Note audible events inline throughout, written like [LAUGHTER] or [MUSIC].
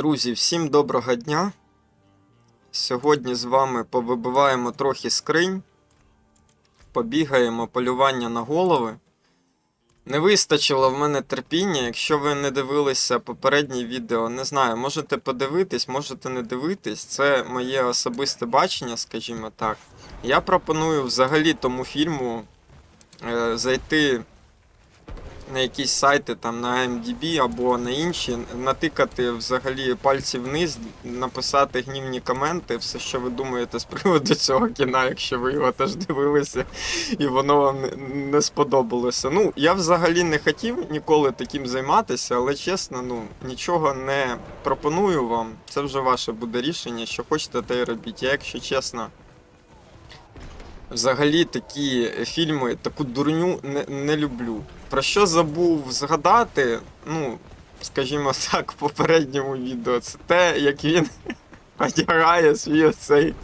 Друзі, всім доброго дня. Сьогодні з вами повибиваємо трохи скринь, побігаємо полювання на голови. Не вистачило в мене терпіння. Якщо ви не дивилися попереднє відео, не знаю, можете подивитись, можете не дивитись. Це моє особисте бачення, скажімо так. Я пропоную взагалі тому фільму е, зайти на якісь сайти там на MDB або на інші, натикати взагалі пальці вниз, написати гнівні коменти, все, що ви думаєте з приводу цього кіна, якщо ви його теж дивилися, і воно вам не- сподобалося. Ну, я взагалі не хотів ніколи таким займатися, але чесно, ну нічого не пропоную вам. Це вже ваше буде рішення, що хочете, те й робіть. Я, якщо чесно. Взагалі такі фільми, таку дурню не, не люблю. Про що забув згадати, ну, скажімо так, в попередньому відео, це те, як він [LAUGHS] одягає свій оцей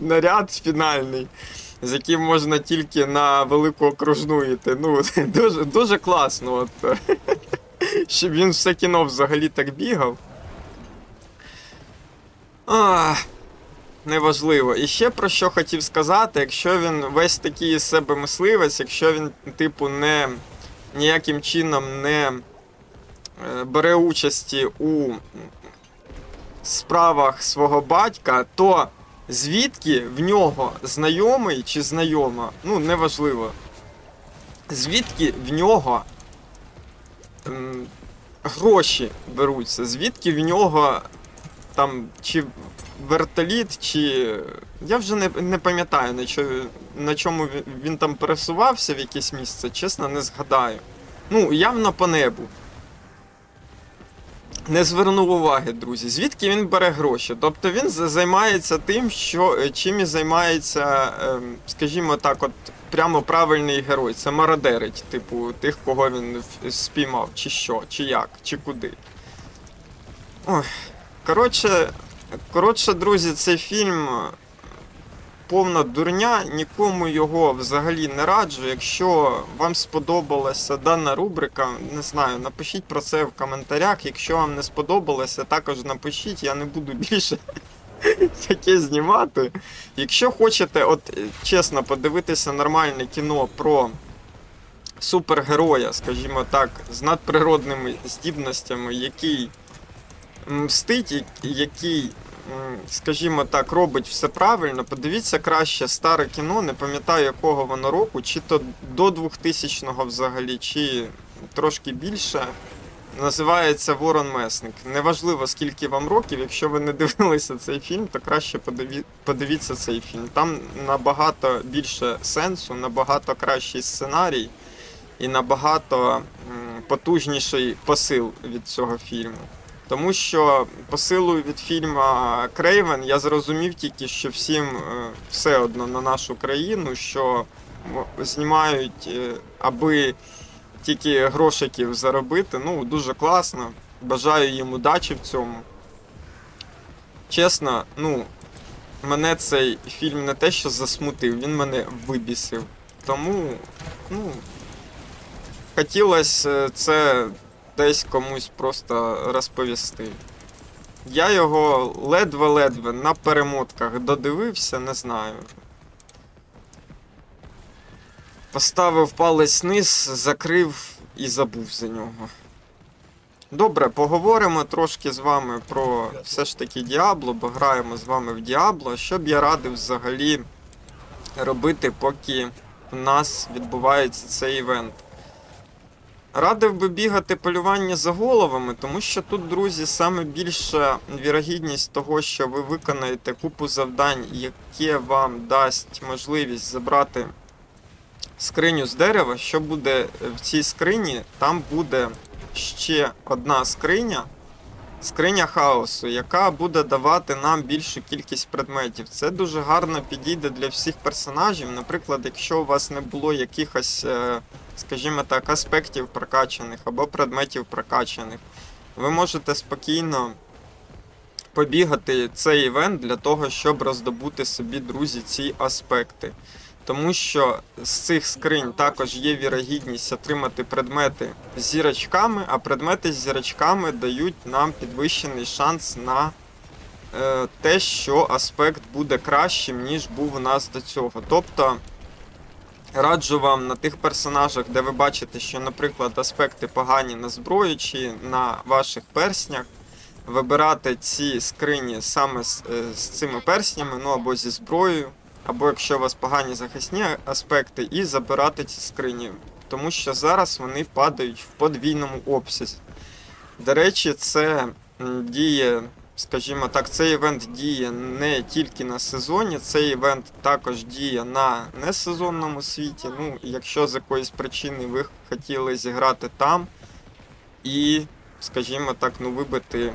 наряд фінальний, з яким можна тільки на велику окружну йти. Ну, [LAUGHS] дуже, дуже класно, от, [LAUGHS] щоб він все кіно взагалі так бігав. Ах. Неважливо. І ще про що хотів сказати, якщо він весь такий із себе мисливець, якщо він, типу, не ніяким чином не е, бере участі у справах свого батька, то звідки в нього знайомий чи знайома, ну неважливо, звідки в нього гроші беруться, звідки в нього там чи вертоліт, чи. Я вже не, не пам'ятаю, на, чо, на чому він, він там пересувався в якесь місце, чесно, не згадаю. Ну, явно по небу. Не звернув уваги, друзі. Звідки він бере гроші? Тобто він займається тим, що, е, чим і займається, ем, скажімо так, от прямо правильний герой. Це мародерить, типу, тих, кого він спіймав, чи що, чи як, чи куди. Ой. Коротше, коротше, друзі, цей фільм е, повна дурня, нікому його взагалі не раджу. Якщо вам сподобалася дана рубрика, не знаю, напишіть про це в коментарях. Якщо вам не сподобалося, також напишіть, я не буду [LAUGHS] більше таке знімати. Якщо хочете, от е, чесно, подивитися нормальне кіно про супергероя, скажімо так, з надприродними здібностями, який мстить, який, скажімо так, робить все правильно. Подивіться краще старе кіно, не пам'ятаю якого воно року, чи то до 2000-го взагалі, чи трошки більше. Називається Ворон Месник. Неважливо, скільки вам років, якщо ви не дивилися цей фільм, то краще подиві... подивіться цей фільм. Там набагато більше сенсу, набагато кращий сценарій і набагато потужніший посил від цього фільму. Тому що посилу від фільму Крейвен я зрозумів тільки, що всім е, все одно на нашу країну, що знімають, е, аби тільки грошиків заробити. Ну, дуже класно. Бажаю їм удачі в цьому. Чесно, ну, мене цей фільм не те, що засмутив, він мене вибісив. Тому, ну, хотілося це десь комусь просто розповісти. Я його ледве-ледве на перемотках додивився, не знаю. Поставив палець вниз, закрив і забув за нього. Добре, поговоримо трошки з вами про все ж таки Діабло, бо граємо з вами в Діабло. Що б я радив взагалі робити, поки в нас відбувається цей івент? Радив би бігати полювання за головами, тому що тут, друзі, саме більша вірогідність того, що ви виконаєте купу завдань, яке вам дасть можливість забрати скриню з дерева. Що буде в цій скрині? Там буде ще одна скриня, скриня хаосу, яка буде давати нам більшу кількість предметів. Це дуже гарно підійде для всіх персонажів. Наприклад, якщо у вас не було якихось, е, скажімо так, аспектів прокачаних або предметів прокачаних, ви можете спокійно побігати цей івент для того, щоб роздобути собі, друзі, ці аспекти. Тому що з цих скринь також є вірогідність отримати предмети з зірочками, а предмети з зірочками дають нам підвищений шанс на е, те, що аспект буде кращим, ніж був у нас до цього. Тобто раджу вам на тих персонажах, де ви бачите, що, наприклад, аспекти погані на зброї чи на ваших перснях, вибирати ці скрині саме з, е, з цими перснями, ну або зі зброєю, або якщо у вас погані захисні аспекти, і забирати ці скрині. Тому що зараз вони падають в подвійному обсязі. До речі, це діє, скажімо так, цей івент діє не тільки на сезоні, цей івент також діє на несезонному світі. Ну, якщо з якоїсь причини ви хотіли зіграти там і, скажімо так, ну вибити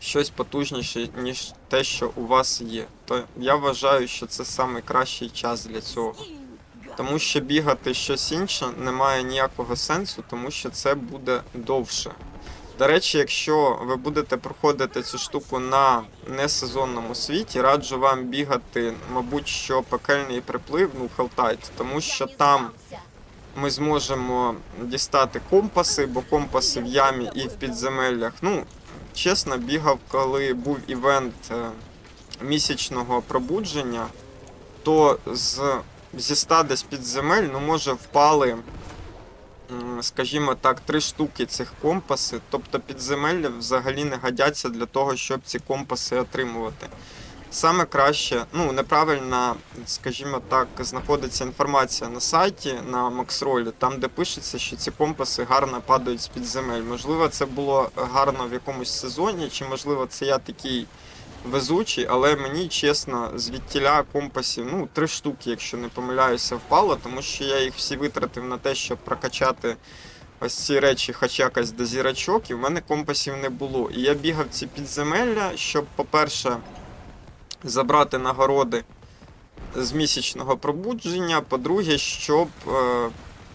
щось потужніше, ніж те, що у вас є, то я вважаю, що це найкращий час для цього. Тому що бігати щось інше немає ніякого сенсу, тому що це буде довше. До речі, якщо ви будете проходити цю штуку на несезонному світі, раджу вам бігати, мабуть, що пекельний приплив, ну, Хелтайт, тому що там ми зможемо дістати компаси, бо компаси в ямі і в підземеллях. Ну, чесно, бігав, коли був івент е, місячного пробудження, то з, зі 100 десь підземель, ну, може, впали, скажімо так, три штуки цих компаси. Тобто підземелля взагалі не годяться для того, щоб ці компаси отримувати. Саме краще, ну неправильна, скажімо так, знаходиться інформація на сайті на Максролі, там де пишеться, що ці компаси гарно падають з під земель. Можливо, це було гарно в якомусь сезоні, чи можливо це я такий везучий, але мені чесно, звідтіля компасів, ну, три штуки, якщо не помиляюся, впало, тому що я їх всі витратив на те, щоб прокачати ось ці речі, хоч якось до зірочок, і в мене компасів не було. І я бігав ці підземелля, щоб, по-перше, забрати нагороди з місячного пробудження. По-друге, щоб е,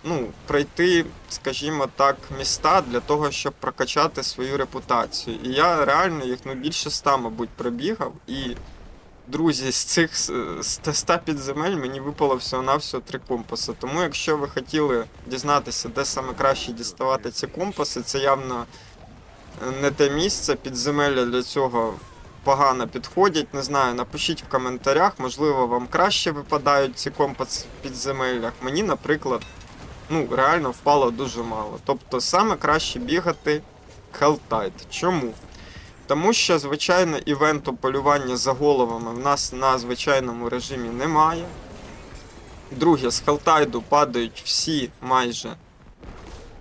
ну, пройти, скажімо так, міста для того, щоб прокачати свою репутацію. І я реально їх ну, більше ста, мабуть, пробігав. І, друзі, з цих с- 100 підземель мені випало всього-навсього три компаси. Тому, якщо ви хотіли дізнатися, де саме краще діставати ці компаси, це явно е, не те місце. Підземелля для цього погано підходять. Не знаю, напишіть в коментарях, можливо, вам краще випадають ці компаси в підземеллях. Мені, наприклад, ну, реально впало дуже мало. Тобто саме краще бігати Helltide. Чому? Тому що, звичайно, івенту полювання за головами в нас на звичайному режимі немає. Друге, з Хелтайду падають всі майже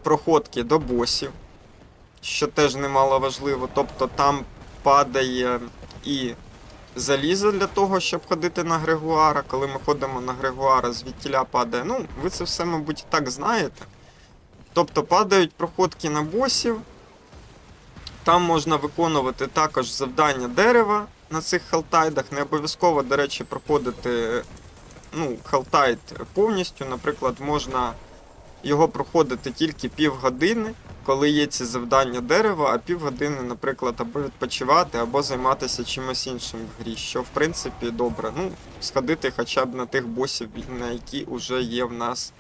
проходки до босів, що теж немало важливо. Тобто там падає і залізо для того, щоб ходити на Грегуара. Коли ми ходимо на Грегуара, звідтіля падає. Ну, ви це все, мабуть, і так знаєте. Тобто падають проходки на босів. Там можна виконувати також завдання дерева на цих халтайдах. Не обов'язково, до речі, проходити ну, халтайд повністю. Наприклад, можна його проходити тільки півгодини, коли є ці завдання дерева, а півгодини, наприклад, або відпочивати, або займатися чимось іншим в грі, що в принципі добре. Ну, сходити хоча б на тих босів, на які вже є в нас,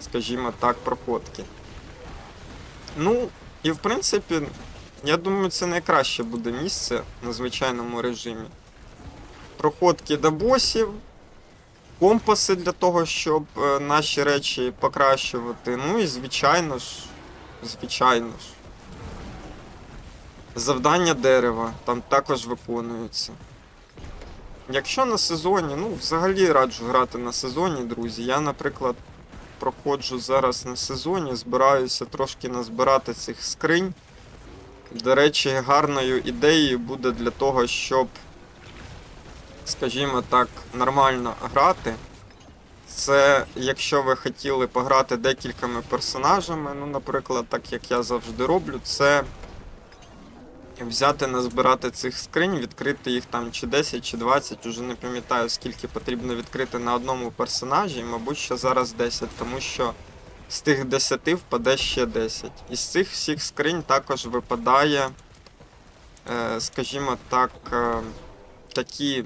скажімо так, проходки. Ну, і в принципі, я думаю, це найкраще буде місце на звичайному режимі. Проходки до босів, компаси для того, щоб е, наші речі покращувати. Ну і звичайно ж, звичайно ж. Завдання дерева там також виконуються. Якщо на сезоні, ну взагалі раджу грати на сезоні, друзі. Я, наприклад, проходжу зараз на сезоні, збираюся трошки назбирати цих скринь. До речі, гарною ідеєю буде для того, щоб, скажімо так, нормально грати. Це якщо ви хотіли пограти декількома персонажами, ну, наприклад, так як я завжди роблю, це взяти назбирати цих скринь, відкрити їх там чи 10, чи 20, уже не пам'ятаю скільки потрібно відкрити на одному персонажі, і, мабуть, що зараз 10, тому що з тих 10 впаде ще 10. Із цих всіх скринь також випадає, е, скажімо так, е, такі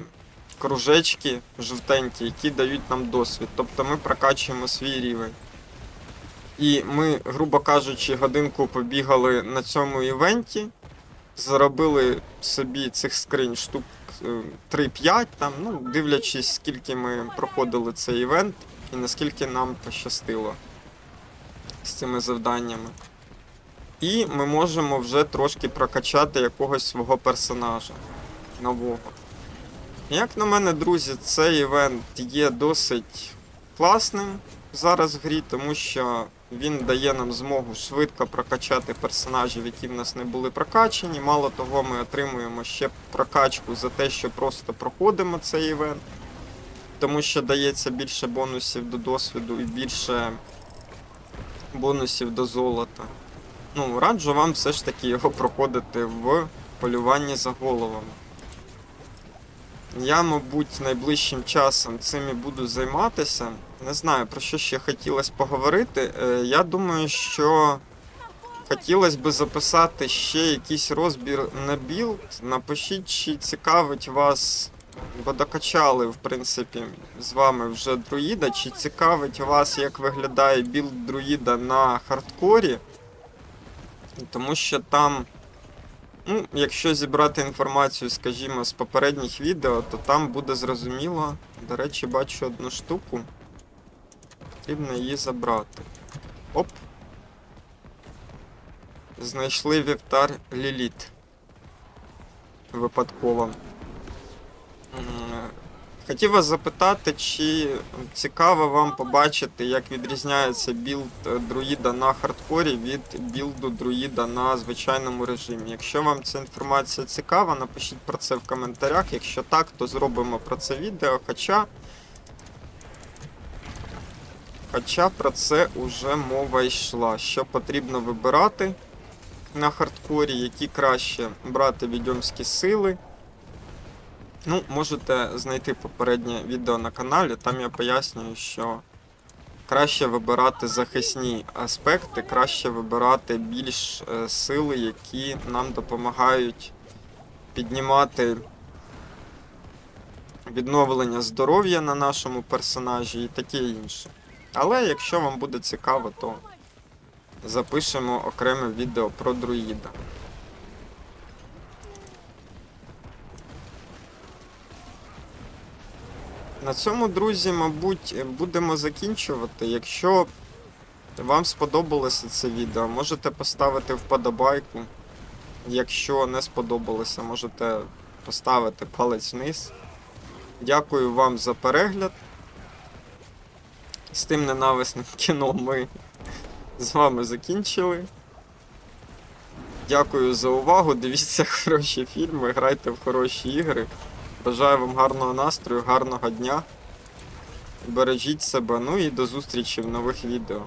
кружечки жовтенькі, які дають нам досвід. Тобто ми прокачуємо свій рівень. І ми, грубо кажучи, годинку побігали на цьому івенті, заробили собі цих скринь штук е, 3-5, там, ну, дивлячись, скільки ми проходили цей івент і наскільки нам пощастило з цими завданнями. І ми можемо вже трошки прокачати якогось свого персонажа нового. Як на мене, друзі, цей івент є досить класним зараз в грі, тому що він дає нам змогу швидко прокачати персонажів, які в нас не були прокачані. Мало того, ми отримуємо ще прокачку за те, що просто проходимо цей івент, тому що дається більше бонусів до досвіду і більше бонусів до золота. Ну, раджу вам все ж таки його проходити в полюванні за головами. Я, мабуть, найближчим часом цим і буду займатися. Не знаю, про що ще хотілося поговорити. Е, Я думаю, що хотілося б записати ще якийсь розбір на білд. Напишіть, чи цікавить вас, бо докачали, в принципі, з вами вже друїда, чи цікавить вас, як виглядає білд друїда на хардкорі. Тому що там. Ну, якщо зібрати інформацію, скажімо, з попередніх відео, то там буде зрозуміло. До речі, бачу одну штуку. Потрібно її забрати. Оп. Знайшли вівтар Ліліт. Випадково. Хотів вас запитати, чи цікаво вам побачити, як відрізняється білд друїда на хардкорі від білду друїда на звичайному режимі. Якщо вам ця інформація цікава, напишіть про це в коментарях. Якщо так, то зробимо про це відео. Хоча. Хоча про це уже мова йшла. Що потрібно вибирати на хардкорі, які краще брати відьомські сили. Ну, можете знайти попереднє відео на каналі, там я пояснюю, що краще вибирати захисні аспекти, краще вибирати більш е, сили, які нам допомагають піднімати відновлення здоров'я на нашому персонажі і таке інше. Але якщо вам буде цікаво, то запишемо окреме відео про друїда. На цьому, друзі, мабуть, будемо закінчувати. Якщо вам сподобалося це відео, можете поставити вподобайку. Якщо не сподобалося, можете поставити палець вниз. Дякую вам за перегляд. З тим ненависним [LAUGHS] кіно ми з вами закінчили. Дякую за увагу. Дивіться [LAUGHS] хороші фільми, грайте в хороші ігри. Бажаю вам гарного настрою, гарного дня. Бережіть себе, ну і до зустрічі в нових відео.